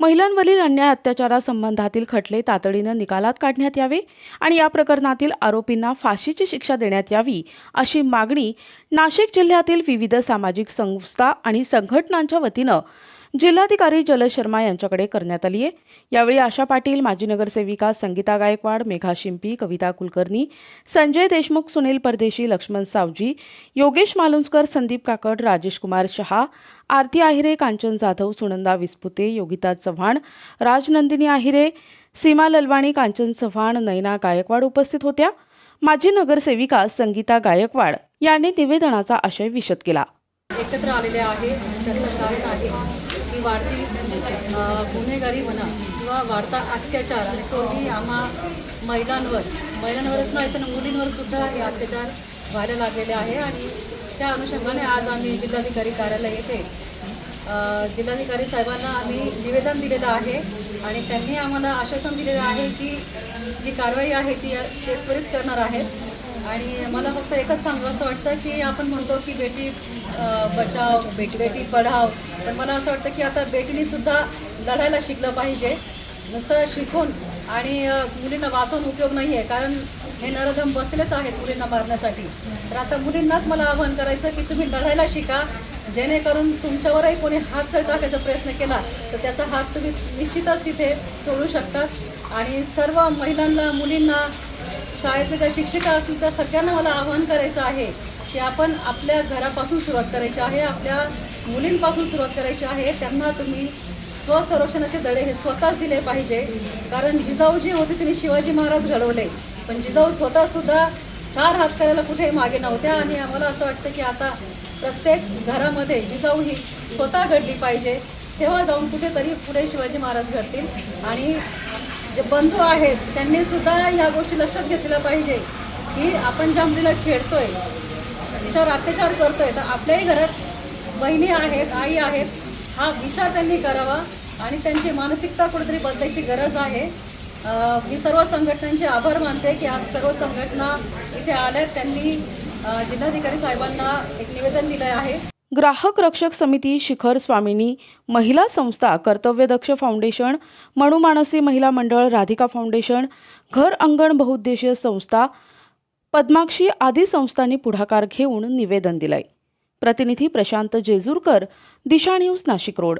महिलांवरील अन्याय अत्याचारासंबंधातील खटले तातडीनं निकालात काढण्यात यावे आणि या प्रकरणातील आरोपींना फाशीची शिक्षा देण्यात यावी अशी मागणी नाशिक जिल्ह्यातील विविध सामाजिक संस्था आणि संघटनांच्या वतीनं जिल्हाधिकारी जलज शर्मा यांच्याकडे करण्यात आली आहे. यावेळी आशा पाटील माजी नगरसेविका संगीता गायकवाड मेघा शिंपी कविता कुलकर्णी संजय देशमुख सुनील परदेशी लक्ष्मण सावजी योगेश मालुंजकर संदीप काकड राजेश कुमार शहा आरती आहिरे कांचन जाधव सुनंदा विस्पुते योगिता चव्हाण राजनंदिनी आहिरे सीमा ललवाणी कांचन चव्हाण नयना गायकवाड उपस्थित होत्या. माजी नगरसेविका संगीता गायकवाड यांनी निवेदनाचा आशय विशद केला. एकत्र आलेले आहे. ही की वाढती गुन्हेगारी म्हणा किंवा वाढता अत्याचार आणि तोही आम्हा महिलांवर महिलांवरच नाही तर मुलींवर सुद्धा हे अत्याचार व्हायला लागलेले आहे आणि त्या अनुषंगाने आज आम्ही जिल्हाधिकारी कार्यालय येथे जिल्हाधिकारी साहेबांना आम्ही निवेदन दिलेलं आहे आणि त्यांनी आम्हाला आश्वासन दिलेलं आहे की जी कारवाई आहे ती ते त्वरित करणार आहेत. आणि मला फक्त एकच सांगावं असं वाटतं की आपण म्हणतो की बेटी बचाव बेटी बेटी पढाव. पण मला असं वाटतं की आता बेटीनीसुद्धा लढायला शिकलं पाहिजे. नुसतं शिकून आणि मुलींना वाचून उपयोग नाही आहे कारण हे नरधम बसलेच आहेत मुलींना मारण्यासाठी. तर आता मुलींनाच मला आवाहन करायचं की तुम्ही लढायला शिका. जेणेकरून तुमच्यावरही कोणी हात जर टाकायचा प्रयत्न केला तर त्याचा हात तुम्ही निश्चितच तिथे सोडू शकतात आणि सर्व महिलांना मुलींना शाळेतल्या ज्या शिक्षिका असतील त्या सगळ्यांना मला आवाहन करायचं आहे की आपण आपल्या घरापासून सुरुवात करायची आहे आपल्या मुलींपासून सुरुवात करायची आहे. त्यांना तुम्ही स्वसंरक्षणाचे धडे हे स्वतःच दिले पाहिजे. कारण जिजाऊ जी होते तिने शिवाजी महाराज घडवले. पण जिजाऊ स्वतःसुद्धा चार हात करायला कुठेही मागे नव्हत्या आणि आम्हाला असं वाटतं की आता प्रत्येक घरामध्ये जिजाऊ ही स्वतः घडली पाहिजे. तेव्हा जाऊन कुठेतरी पुढे शिवाजी महाराज घडतील. आणि जे बंधू आहेत त्यांनी सुद्धा ह्या गोष्टी लक्षात घेतल्या पाहिजे की आपण ज्या मुलीला छेडतोय तिच्यावर अत्याचार करतोय तर आपल्याही घरात बहिणी आहेत आई आहेत हा विचार त्यांनी करावा आणि त्यांची मानसिकता कुठेतरी बदलायची गरज आहे. मी सर्व संघटनांचे आभार मानते की आज सर्व संघटना इथे आल्या त्यांनी जिल्हाधिकारी साहेबांना एक निवेदन दिलं आहे. ग्राहक रक्षक समिती शिखर स्वामिनी महिला संस्था कर्तव्यदक्ष फाउंडेशन मणुमानसी महिला मंडळ राधिका फाउंडेशन घर अंगण बहुउद्देशीय संस्था पद्माक्षी आदी संस्थांनी पुढाकार घेऊन निवेदन दिलंय. प्रतिनिधी प्रशांत जेजूरकर दिशा न्यूज नाशिक रोड.